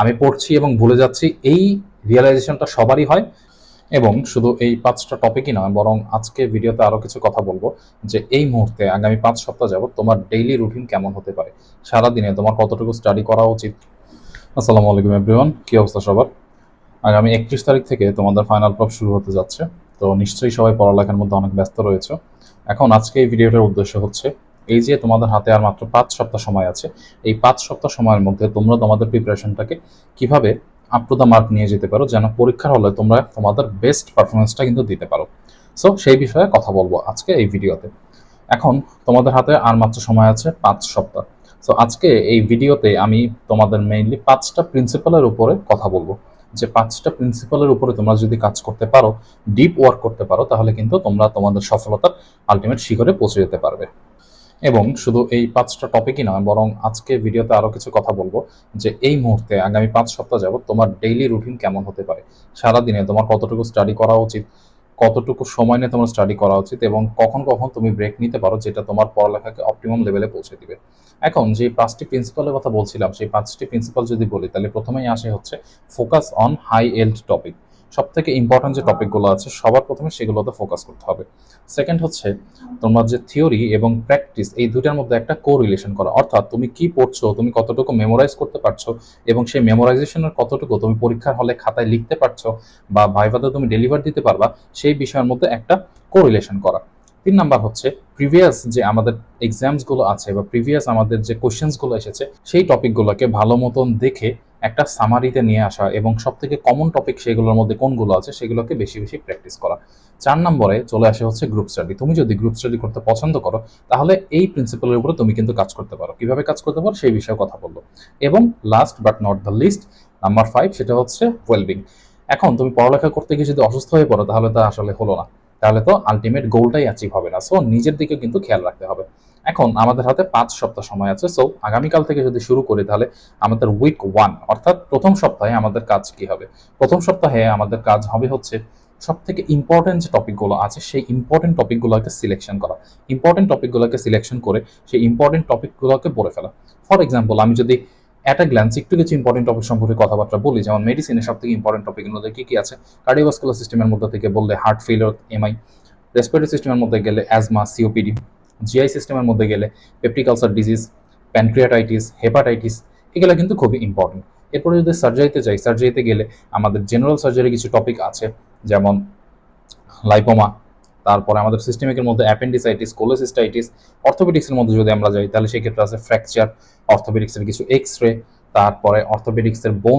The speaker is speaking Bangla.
আমি পড়ছি এবং ভুলে যাচ্ছি, এই রিয়েলাইজেশনটা সবারই হয় এবং শুধু এই পাঁচটা টপিকই নয়, বরং আজকে ভিডিওতে আরও কিছু কথা বলব যে এই মুহূর্তে আগামী পাঁচ সপ্তাহ যাবত তোমার ডেইলি রুটিন কেমন হতে পারে? সারাদিনে তোমার কতটুকু স্টাডি করা উচিত? আসসালামু আলাইকুম এভরিওয়ান কী অবস্থা সবার? আগামী একত্রিশ তারিখ থেকে তোমাদের ফাইনাল প্রপ শুরু হতে যাচ্ছে, তো নিশ্চয়ই সবাই পড়ালেখার মধ্যে অনেক ব্যস্ত রয়েছে। এখন আজকে এই ভিডিওটার উদ্দেশ্য হচ্ছে এই যে তোমাদের হাতে আর মাত্র পাঁচ সপ্তাহ সময় আছে, এই পাঁচ সপ্তাহ সময়ের মধ্যে তোমরা তোমাদের প্রিপারেশনটাকে কীভাবে আপ টু দ্য মার্ক নিয়ে যেতে পারো যেন পরীক্ষার হলে তোমরা তোমাদের বেস্ট পারফরমেন্সটা কিন্তু দিতে পারো। সো সেই বিষয়ে কথা বলব আজকে এই ভিডিওতে। এখন তোমাদের হাতে আর মাত্র সময় আছে পাঁচ সপ্তাহ। সো আজকে এই ভিডিওতে আমি তোমাদের মেইনলি পাঁচটা প্রিন্সিপালের উপরে কথা বলব। যে পাঁচটা প্রিন্সিপালের উপরে তোমরা যদি কাজ করতে পারো ডিপ ওয়ার্ক করতে পারো, তাহলে কিন্তু তোমরা তোমাদের সফলতার আলটিমেট শিখরে পৌঁছে যেতে পারবে। এবং শুধু এই পাঁচটা টপিকই নয়, বরং আজকে ভিডিওতে আরও কিছু কথা বলব যে এই মুহূর্তে আগামী পাঁচ সপ্তাহ যাবত তোমার ডেইলি রুটিন কেমন হতে পারে? সারাদিনে তোমার কতটুকু স্টাডি করা উচিত? কতটুকু সময় নিয়ে তোমার স্টাডি করা উচিত? এবং কখন কখন তুমি ব্রেক নিতে পারো যেটা তোমার পড়ালেখাকে অপটিমাম লেভেলে পৌঁছে দিবে? এখন যে পাঁচটি প্রিন্সিপালের কথা বলছিলাম, সেই পাঁচটি প্রিন্সিপাল যদি বলি, তাহলে প্রথমেই আসে হচ্ছে focus on high yield topic সব থেকে ইম্পর্টেন্ট যে টপিকগুলো আছে, সবার প্রথমে সেগুলোতে ফোকাস করতে হবে। সেকেন্ড হচ্ছে, তোমার যে থিওরি এবং প্র্যাকটিস এই দুটার মধ্যে একটা কো রিলেশন করা। অর্থাৎ তুমি কি পড়ছো, তুমি কতটুকু মেমোরাইজ করতে পারছ এবং সেই মেমোরাইজেশনের কতটুকু তুমি পরীক্ষার হলে খাতায় লিখতে পারছ বা ভাইভাতে তুমি ডেলিভার দিতে পারবা, সেই বিষয়ের মধ্যে একটা কো রিলেশন করা। তিন নাম্বার হচ্ছে প্রিভিয়াস যে আমাদের এক্সামসগুলো আছে বা প্রিভিয়াস আমাদের যে কোশ্চেন্সগুলো এসেছে, সেই টপিকগুলোকে ভালো মতন দেখে একটা সামারিতে নিয়ে আসা এবং সব থেকে কমন টপিক সেগুলোর মধ্যে কোনগুলো আছে সেগুলোকে বেশি বেশি প্র্যাকটিস করা। চার নম্বরে চলে আসে হচ্ছে গ্রুপ স্টাডি তুমি যদি গ্রুপ স্টাডি করতে পছন্দ করো, তাহলে এই প্রিন্সিপালের উপরে তুমি কিন্তু কাজ করতে পারো। কীভাবে কাজ করতে পারো সেই বিষয়ে কথা বলল এবং last but not the least number five সেটা হচ্ছে ওয়েলবিং এখন তুমি পড়ালেখা করতে গিয়ে যদি অসুস্থ হয়ে পড়ো, তাহলে তা আসলে হলো না। তাহলে তো আলটিমেট গোলটাই অ্যাচিভ হবে না। সো নিজের দিকে কিন্তু খেয়াল রাখতে হবে। এখন আমাদের হাতে পাঁচ সপ্তাহ সময় আছে। সো আগামীকাল থেকে যদি শুরু করি, তাহলে আমাদের উইক ওয়ান অর্থাৎ প্রথম সপ্তাহে আমাদের কাজ কি হবে? প্রথম সপ্তাহে আমাদের কাজ হবে হচ্ছে সব থেকে ইম্পর্টেন্ট যে টপিকগুলো আছে, সেই ইম্পর্টেন্ট টপিকগুলোকে সিলেকশন করা। ইম্পর্টেন্ট টপিকগুলোকে সিলেকশন করে সেই ইম্পর্টেন্ট টপিকগুলোকে পড়ে ফেলা। ফর এক্সাম্পল আমি যদি অ্যাট গ্ল্যান্স একটু কিছু ইম্পর্টেন্ট টপিক সম্পর্কে কথাবার্তা বলি। যেমন মেডিসিনের সব থেকে ইম্পর্টেন্ট মধ্যে কি কি আছে? কার্ডিওভাস্কুলার সিস্টেমের মধ্যে থেকে বললে হার্ট ফেলিওর এমআই রেসপিরেটরি সিস্টেমের মধ্যে গেলে অ্যাজমা সিওপিডি জিআই সিস্টেমের মধ্যে গেলে peptic ulcer disease pancreatitis hepatitis এগুলো কিন্তু খুবই ইম্পর্টেন্ট এরপরে যদি সার্জারিতে যাই সার্জারিতে গেলে আমাদের জেনারেল সার্জারি কিছু টপিক আছে। যেমন লাইপোমা তারপরে আমাদের সিস্টেমিকের মধ্যে অ্যাপেন্ডিসাইটিস কোলোসিস্টাইটিস অর্থোপেডিক্সের মধ্যে যদি আমরা যাই, তাহলে সেক্ষেত্রে আছে ফ্র্যাকচার অর্থোপেডিক্সের কিছু এক্স রে তারপরে অর্থোপেডিক্সের বোন